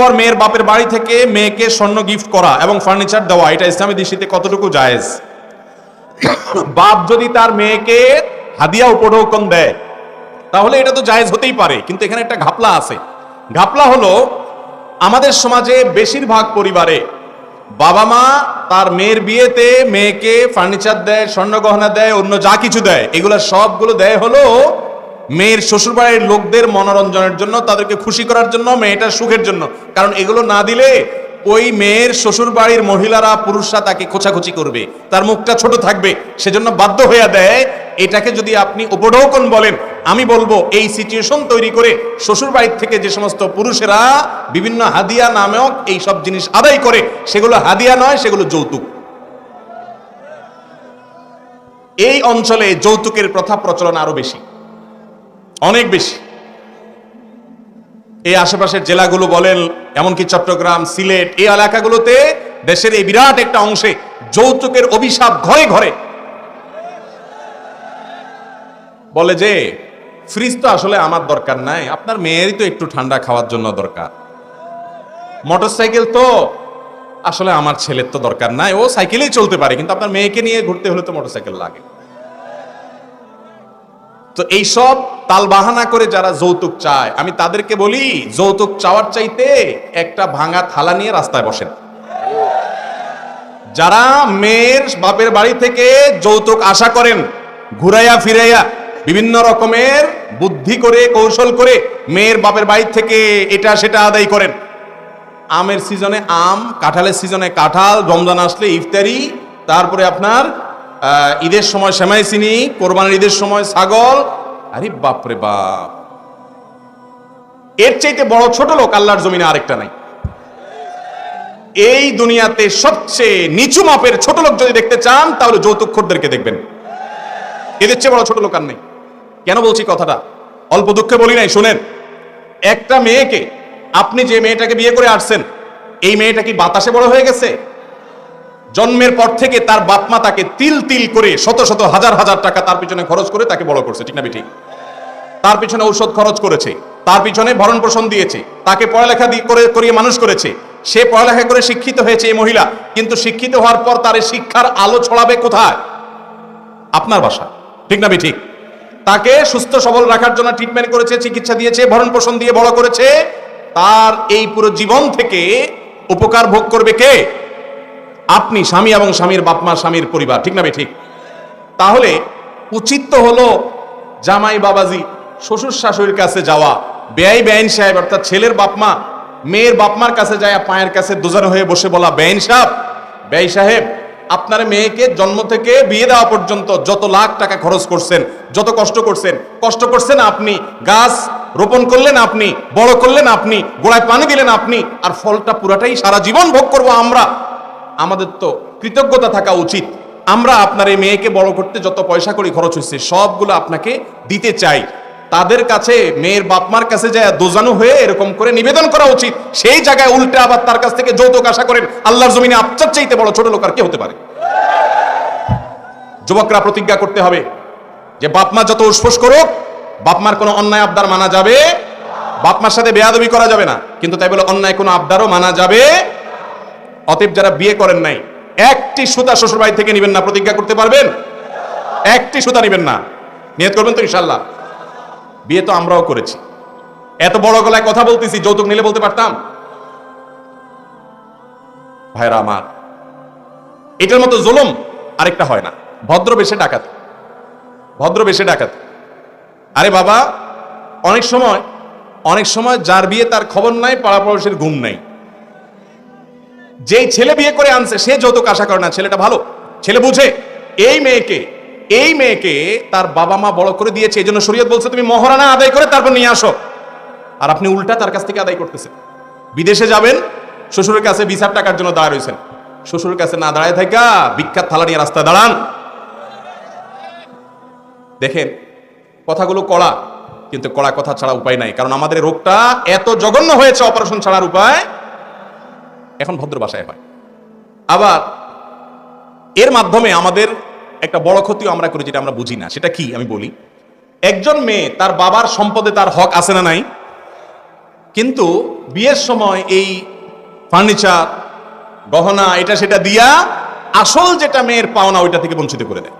পর মেয়ের বাপের বাড়ি থেকে মেয়েকে স্বর্ণ গিফট করা এবং ফার্নিচার দেওয়া, এটা ইসলামী দৃষ্টিতে কতটুকু জায়েজ? বাপ যদি তার মেয়েকে হাদিয়া উপঢৌকন দেয়, তাহলে এটা তো জায়েজ হতেই পারে, কিন্তু এখানে একটা ঘাপলা আছে। ঘাপলা হলো, আমাদের সমাজে বেশিরভাগ পরিবারে বাবা মা তার মেয়ের বিয়েতে মেয়েকে ফার্নিচার দেয়, স্বর্ণ গহনা দেয়, অন্য যা কিছু দেয়, এগুলো সবগুলো দেয় হলো মেয়ের শ্বশুরবাড়ির লোকদের মনোরঞ্জনের জন্য, তাদেরকে খুশি করার জন্য, মেয়েটার সুখের জন্য। কারণ এগুলো না দিলে ওই মেয়ের শ্বশুরবাড়ির মহিলারা, পুরুষরা তাকে খোঁচাখুচি করবে। তার মুখটা ছোট থাকবে। সেজন্য বাধ্য হয়ে দেয়, এটাকে যদি আপনি উপঢৌকন বলেন, আমি বলব, এই সিচুয়েশন তৈরি করে শ্বশুর বাড়ির থেকে যে সমস্ত পুরুষেরা বিভিন্ন হাদিয়া নামক এই সব জিনিস আদায় করে, সেগুলো হাদিয়া নয়, সেগুলো যৌতুক। এই অঞ্চলে যৌতুকের প্রথা প্রচলন আরও বেশি। অনেক বেশি। এই আশেপাশের জেলাগুলো বলেন, এমনকি চট্টগ্রাম, সিলেট, এই এলাকাগুলোতে দেশের এই বিরাট একটা অংশে যৌতুকের অভিশাপ ঘরে ঘরে। বলে যে, ফ্রিজ তো আসলে আমার দরকার নাই, আপনার মেয়েরই তো একটু ঠান্ডা খাওয়ার জন্য দরকার। মোটরসাইকেল তো আসলে আমার ছেলের তো দরকার নাই, ও সাইকেলেই চলতে পারে, কিন্তু আপনার মেয়েকে নিয়ে ঘুরতে হলে তো মোটরসাইকেল লাগে। তো এইসব তাল বাহানা করে যারা যৌতুক চায়, আমি তাদেরকে বলি, যৌতুক চাওয়ার চাইতে একটা ভাঙা থালা নিয়ে রাস্তায় বসেন। যারা মেয়ের বাপের বাড়ি থেকে যৌতুক আশা করেন, ঘুরাইয়া ফিরাইয়া বিভিন্ন রকমের বুদ্ধি করে, কৌশল করে মেয়ের বাপের বাড়ি থেকে এটা সেটা আদায় করেন। আমের সিজনে আম, কাঁঠালের সিজনে কাঁঠাল, রমজান আসলে ইফতারি, তারপরে আপনার ঈদের সময় সেমাই চিনি কোরবানির ঈদের সময় ছাগল। আরে বাপরে বাপ। এর চাইতে বড় ছোট লোক আল্লাহর জমিনে আরেকটা নাই। এই দুনিয়াতে সবচেয়ে নিচু মাপের ছোট লোক যদি দেখতে চান, তাহলে যৌতুকখোরদেরকে দেখবেন। এদের চেয়ে বড় ছোট লোক আর নেই। কেন বলছি কথাটা? অল্প দুঃখে বলি নাই, শুনেন। একটা মেয়েকে আপনি যে মেয়েটাকে বিয়ে করে আসছেন, এই মেয়েটা কি বাতাসে বড় হয়ে গেছে? জন্মের পর থেকে তার বাপ মা তাকে তিল তিল করে শত শত হাজার হাজার টাকা তার পিছনে খরচ করে তাকে বড় করছে, ঠিক না ঠিক তার পিছনে ঔষধ খরচ করেছে, তার পিছনে ভরণ পোষণ দিয়েছে, তাকে পড়ালেখা করে করিয়ে মানুষ করেছে। সে পড়ালেখা করে শিক্ষিত হয়েছে এই মহিলা, কিন্তু শিক্ষিত হওয়ার পর তার শিক্ষার আলো ছড়াবে কোথায়? আপনার বাসা, ঠিক না ঠিক তাকে সুস্থ সবল রাখার জন্য ট্রিটমেন্ট করেছে, চিকিৎসা দিয়েছে, ভরণ পোষণ দিয়ে বড় করেছে। তার এই পুরো জীবন থেকে উপকার ভোগ করবে কে? আপনি স্বামী এবং স্বামীর বাপমা স্বামীর পরিবার, ঠিক না ঠিক। তাহলে উচিত তো হলো জামাই বাবাজি, শ্বশুর শাশুড়ির কাছে যাওয়া, বেআই বেআইন সাহেব, অর্থাৎ ছেলের বাপমা মেয়ের বাপমার কাছে যায় পায়ের কাছে দুজন হয়ে বসে বলা বেআইন সাহেব, বেআই সাহেব, আপনার মেয়েকে জন্ম থেকে বিয়ে দেওয়া পর্যন্ত যত লাখ টাকা খরচ করছেন, যত কষ্ট করছেন কষ্ট করছেন আপনি, গাছ রোপণ করলেন আপনি, বড় করলেন আপনি, গোড়ায় পানি দিলেন আপনি, আর ফলটা পুরাটাই সারা জীবন ভোগ করব আমরা। আমাদের তো কৃতজ্ঞতা থাকা উচিত। আমরা আপনার এই মেয়েকে বড় করতে যত পয়সা করি খরচ হচ্ছে সবগুলো আপনাকে দিতে চাই। তাদের কাছে মেয়ের বাপমার কাছে যায় দোজানো হয়ে এরকম করে নিবেদন করা উচিত। সেই জায়গায় উল্টে আবার তার কাছ থেকে যৌতুক আশা করেন, আল্লাহর জমিনে আপনার চাইতে বড় ছোট লোক আর কে হতে পারে? যুবকরা প্রতিজ্ঞা করতে হবে যে বাপমা যত উসফোস করুক, বাপমার কোনো অন্যায় আবদার মানা যাবে। বাপমার সাথে বেয়াদবি করা যাবে না। কিন্তু তাই বলে অন্যায় কোনো আবদারও মানা যাবে। অতএব যারা বিয়ে করেন নাই, একটি সুতা শ্বশুর বাড়ি থেকে নেবেন না, প্রতিজ্ঞা করতে পারবেন? একটি সুতা নেবেন না। নিয়ত করবেন তো ইনশাল্লাহ বিয়ে তো আমরাও করেছি। এত বড় গলায় কথা বলতেছি, যৌতুক নিলে বলতে পারতাম? ভাইরা আমার, এটার মতো জুলুম আরেকটা হয় না। ভদ্র বেশে ডাকাত। ভদ্র বেশে ডাকাত। আরে বাবা, অনেক সময় অনেক সময় যার বিয়ে তার খবর নাই পাড়া পড়োশের ঘুম নাই। যেই ছেলে বিয়ে করে আনছে, সে যৌতুক আশা করে না, ছেলেটা ভালো। ছেলে বুঝে, এই মেয়েকে এই মেয়েকে তার বাবা মা বড় করে দিয়েছে এই জন্য শরীয়ত বলছে, তুমি মহারানা আদায় করে তারপর নিয়ে আসো। আর আপনি উল্টা তার কাছ থেকে আদায় করতেছেন। বিদেশে যাবেন, শ্বশুরের কাছে ভিসার টাকার জন্য দাঁড়ায় রয়েছেন। শ্বশুরের কাছে না দাঁড়ায় থাকা বিখ্যাত থালা নিয়ে রাস্তায় দাঁড়ান। দেখেন, কথাগুলো কড়া, কিন্তু কড়া কথা ছাড়া উপায় নাই। কারণ আমাদের রোগটা এত জঘন্য হয়েছে, অপারেশন ছাড়ার উপায় এখন ভদ্র ভাষায় হয়। আবার এর মাধ্যমে আমাদের একটা বড় ক্ষতিও আমরা করি যেটা আমরা বুঝি না। সেটা কি আমি বলি? একজন মেয়ে তার বাবার সম্পদে তার হক আছে না নাই? কিন্তু বিয়ের সময় এই ফার্নিচার, গহনা, এটা সেটা দিয়া আসল যেটা মেয়ের পাওনা ওইটা থেকে বঞ্চিত করে দেয়।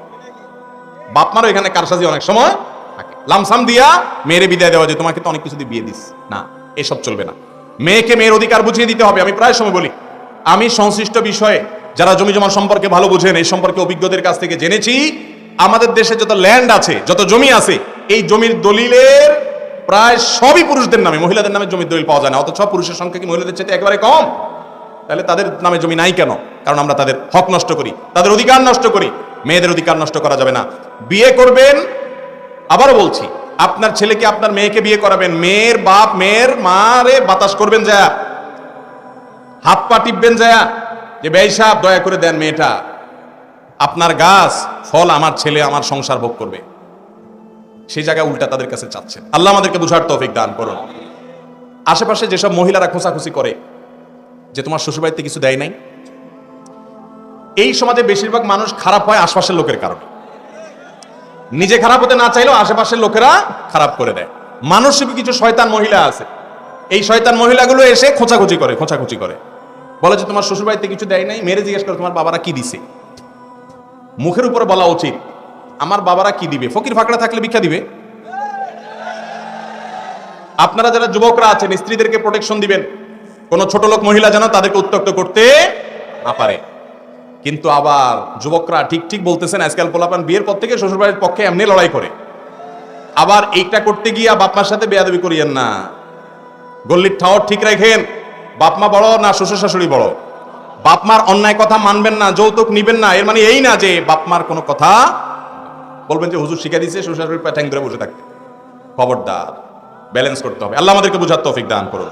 বাপমারও এখানে কারসাজি অনেক সময় থাকে। লামসাম দিয়া মেয়েরে বিদায় দেওয়া যে, তোমাকে তো অনেক কিছু দিয়ে বিয়ে দিস। না, এসব চলবে না। মেয়েকে মেয়ের অধিকার বুঝিয়ে দিতে হবে, আমি প্রায় সময় বলি। আমি সংশ্লিষ্ট বিষয়ে যারা জমি জমা সম্পর্কে ভালো বুঝেন, এই সম্পর্কে অভিজ্ঞদের কাছ থেকে জেনেছি, আমাদের দেশে যত ল্যান্ড আছে, যত জমি আছে, এই জমির দলিলের প্রায় সবই পুরুষদের নামে, মহিলাদের নামে জমির দলিল পাওয়া যায় না, অথচ পুরুষের সংখ্যা কি মহিলাদের চেয়ে একেবারে কম? তাহলে তাদের নামে জমি নাই কেন? কারণ আমরা তাদের হক নষ্ট করি, তাদের অধিকার নষ্ট করি, মেয়েদের অধিকার নষ্ট করা যাবে না। বিয়ে করবেন, আবারও বলছি আপনার ছেলেকে আপনার মেয়েকে বিয়ে করাবেন। মেয়ের বাপ, মেয়ের মারে বাতাস করবেন যা হাত পা টিপবেন যা যে ব্যয় দয়া করে দেন মেয়েটা। আপনার গাছ, ফল আমার ছেলে, আমার সংসার ভোগ করবে। সেই জায়গায় উল্টা তাদের কাছে চাচ্ছেন। আল্লাহ আমাদেরকে বুঝার তৌফিক দান করুন। আশেপাশে যেসব মহিলারা খোঁচাখুচি করে, যে তোমার শ্বশুরবাড়িতে কিছু দেয় নাই, এই সমাজে বেশিরভাগ মানুষ খারাপ হয় আশপাশের লোকের কারণে। নিজে খারাপ হতে না চাইলেও আশেপাশের লোকেরা খারাপ করে দেয়। মানুষের কিছু শয়তান মহিলা আছে। এই শয়তান মহিলাগুলো এসে খোঁচাখুচি করে খোঁচাখুচি করে। বলে যে, তোমার শ্বশুরবাড়িতে কিছু দেয় নাই? মেরে জিজ্ঞেস করে, তোমার বাবারা কি দিছে? মুখের উপরে বলা উচিত, আমার বাবারা কি দিবে? ফকির ফাঁকড়া থাকলে ভিক্ষা দিবে। আপনারা যারা যুবকরা আছেন, স্ত্রীদেরকে প্রোটেকশন দিবেন। কোন ছোট লোক মহিলা যেন তাদেরকে উত্তক্ত করতে না পারে। কিন্তু আবার যুবকরা ঠিক ঠিক বলতেছেন, আজকাল পোলাপান বিয়ের পর থেকে শ্বশুরবাড়ির পক্ষে এমনি লড়াই করে। আবার এইটা করতে গিয়া বাপমার সাথে বেয়াদবি করিয়েন না। গল্লির ঠাওয়ার ঠিক রাখেন বাপমা বড় না শ্বশুর শাশুড়ি বড়। বাপমার অন্যায় কথা মানবেন না, যৌতুক নিবেন না, এর মানে এই না যে বাপমার কোনো কথা। বলবেন যে, হুজুর শিখা দিয়েছে শ্বশুর শাশুড়ি ঠ্যাং ধরে বসে থাকতে। খবরদার ব্যালেন্স করতে হবে। আল্লাহ আমাদেরকে বুঝার তৌফিক দান করুন।